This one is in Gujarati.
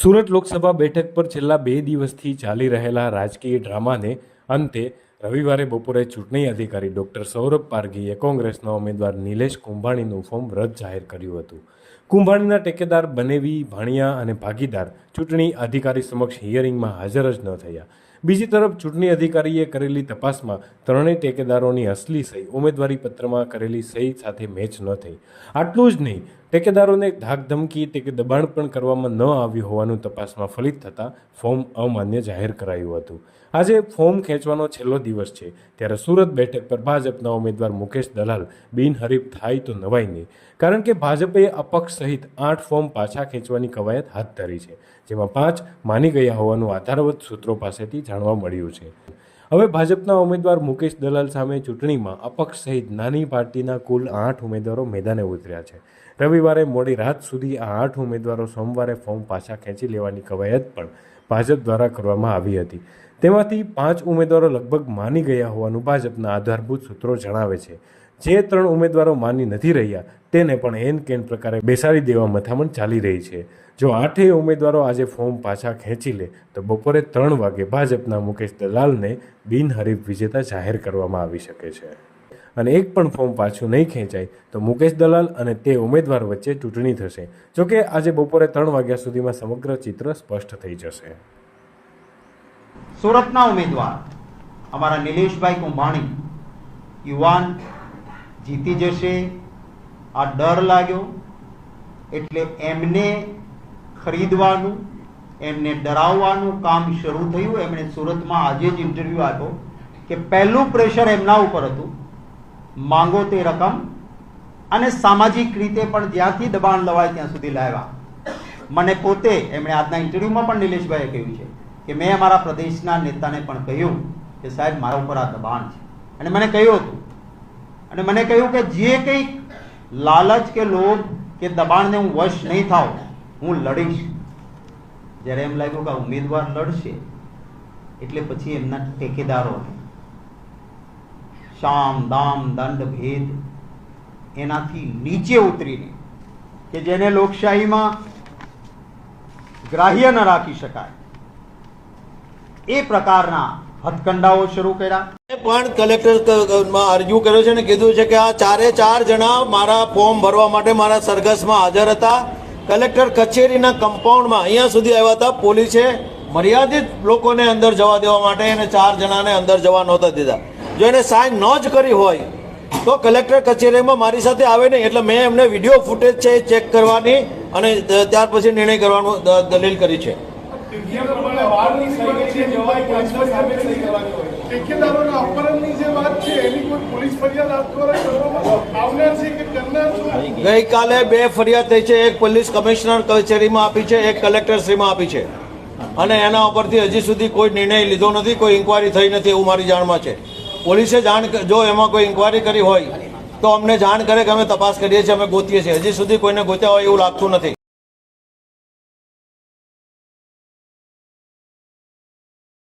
સુરત લોકસભા બેઠક પર છેલ્લા બે દિવસથી ચાલી રહેલા રાજકીય ડ્રામાને અંતે રવિવારે બપોરે ચૂંટણી અધિકારી ડૉક્ટર સૌરભ પારઘીએ કોંગ્રેસના ઉમેદવાર નિલેશ કુંભાણીનું ફોર્મ રદ જાહેર કર્યું હતું. કુંભાણીના ટેકેદાર બનેવી ભાણિયા અને ભાગીદાર ચૂંટણી અધિકારી સમક્ષ હિયરિંગમાં હાજર જ ન થયા. બીજી તરફ ચૂંટણી અધિકારીએ કરેલી તપાસમાં ત્રણેય ટેકેદારોની અસલી સહી ઉમેદવારી પત્રમાં કરેલી સહી સાથે મેચ ન થઈ. આટલું જ નહીં, ટેકેદારોને ધાકધમકી કે દબાણ પણ કરવામાં ન આવ્યું હોવાનું તપાસમાં ફલિત થતાં ફોર્મ અમાન્ય જાહેર કરાયું હતું. આજે ફોર્મ ખેંચવાનો છેલ્લો દિવસ છે. ત્યારે સુરત બેઠક પર ભાજપના ઉમેદવાર મુકેશ દલાલ બિનહરીફ થાય તો નવાય નહીં. કારણ કે ભાજપે અપક્ષ સહિત આઠ ફોર્મ પાછા ખેંચવાની કવાયત હાથ ધરી છે. જેમાં પાંચ માની ગયા હોવાનું આધારવત સૂત્રો પાસેથી જાણવા મળ્યું છે. હવે ભાજપના ઉમેદવાર મુકેશ દલાલ સામે ચૂંટણીમાં અપક્ષ સહિત નાની પાર્ટીના કુલ આઠ ઉમેદવારો મેદાને ઉતર્યા છે. રવિવારે મોડી રાત સુધી આ આઠ ઉમેદવારો સોમવારે ફોર્મ પાછા ખેંચી લેવાની કવાયત પણ ભાજપ દ્વારા કરવામાં આવી હતી. તેમાંથી પાંચ ઉમેદવારો લગભગ માની ગયા હોવાનું ભાજપના આધારભૂત સૂત્રો જણાવે છે. જે ત્રણ ઉમેદવારો માની નથી રહ્યા, તેને પણ એન કેન પ્રકારે બેસાડી દેવા મથામણ ચાલી રહી છે. જો આઠેય ઉમેદવારો આજે ફોર્મ પાછા ખેંચી લે, તો બપોરે ત્રણ વાગે ભાજપના મુકેશ દલાલને બિનહરીફ વિજેતા જાહેર કરવામાં આવી શકે છે. અને એક પણ ફોર્મ પાછું નહીં ખેંચાય, તો મુકેશ દલાલ અને તે ઉમેદવાર વચ્ચે ચૂંટણી થશે. જોકે આજે બપોરે ત્રણ વાગ્યા સુધીમાં સમગ્ર ચિત્ર સ્પષ્ટ થઈ જશે. સુરતના ઉમેદવાર, અમારા નિલેશભાઈ કુંભાણી, યુવાન જીતી જશે, આ ડર લાગ્યો, એટલે એમને ખરીદવાનું, એમને ડરાવવાનું કામ શરૂ થયું. એમણે સુરતમાં આજે જ ઇન્ટરવ્યૂ આપ્યો કે પહેલું પ્રેશર એમના ઉપર હતું, માંગો તે રકમ અને સામાજિક રીતે પણ જ્યાંથી દબાણ લવાય ત્યાં સુધી લાવ્યા. મને પોતે, એમણે આજના ઇન્ટરવ્યુમાં પણ નિલેશભાઈએ કહ્યું છે કે મેં અમારા પ્રદેશના નેતાને પણ કહ્યું કે સાહેબ, મારા ઉપર આ દબાણ છે. અને મને કહ્યું હતું અને મને કહ્યું કે જે કંઈક લાલચ કે લોભ કે દબાણને હું વશ નહીં થાવ હું લડીશ. જ્યારે એમ લાગ્યું કે ઉમેદવાર લડશે, એટલે પછી એમના ઠેકેદારો શામ, દામ, દંડ, ભેદ એનાથી નીચે ઉતરીને, કે જેને લોકશાહીમાં ગ્રાહ્ય ન રાખી શકાય, એ પ્રકારના હથકંડાઓ શરૂ કર્યા. પણ કલેક્ટરમાં અરજી કર્યો છે ને કીધું છે કે આ ચારે ચાર જણા મારા ફોર્મ ભરવા માટે મારા સરઘસમાં હાજર હતા. કલેક્ટર કચેરીના કમ્પાઉન્ડમાં અહીંયા સુધી આવ્યા હતા. પોલીસે મર્યાદિત લોકોને અંદર જવા દેવા માટે એને ચાર જણાને અંદર જવા નહોતા દીધા. જો એને સાઇન ન જ કરી હોય, તો કલેક્ટર કચેરીમાં મારી સાથે આવે નહીં. એટલે મેં એમને વીડિયો ફૂટેજ છે ચેક કરવાની અને ત્યાર પછી નિર્ણય કરવાનું દલીલ કરી છે. ઠેકેદારોના અપહરણની જે વાત છે, એની કોઈ પોલીસ ફરિયાદ આપ કરવામાં આવનાર છે કે કરનાર છો? ગઈકાલે બે ફરિયાદ થઈ છે, એક પોલીસ કમિશનર કચેરીમાં આપી છે, એક કલેક્ટરશ્રીમાં આપી છે. અને એના ઉપરથી હજી સુધી કોઈ નિર્ણય લીધો નથી, કોઈ ઇન્કવાયરી થઈ નથી એવું મારી જાણમાં છે. પોલીસે જાણ જો એમાં કોઈ ઇન્કવાયરી કરી હોય, તો અમને જાણ કરે કે અમે તપાસ કરીએ છીએ, અમે ગોતીએ છીએ. હજી સુધી કોઈને ગોત્યા હોય એવું લાગતું નથી.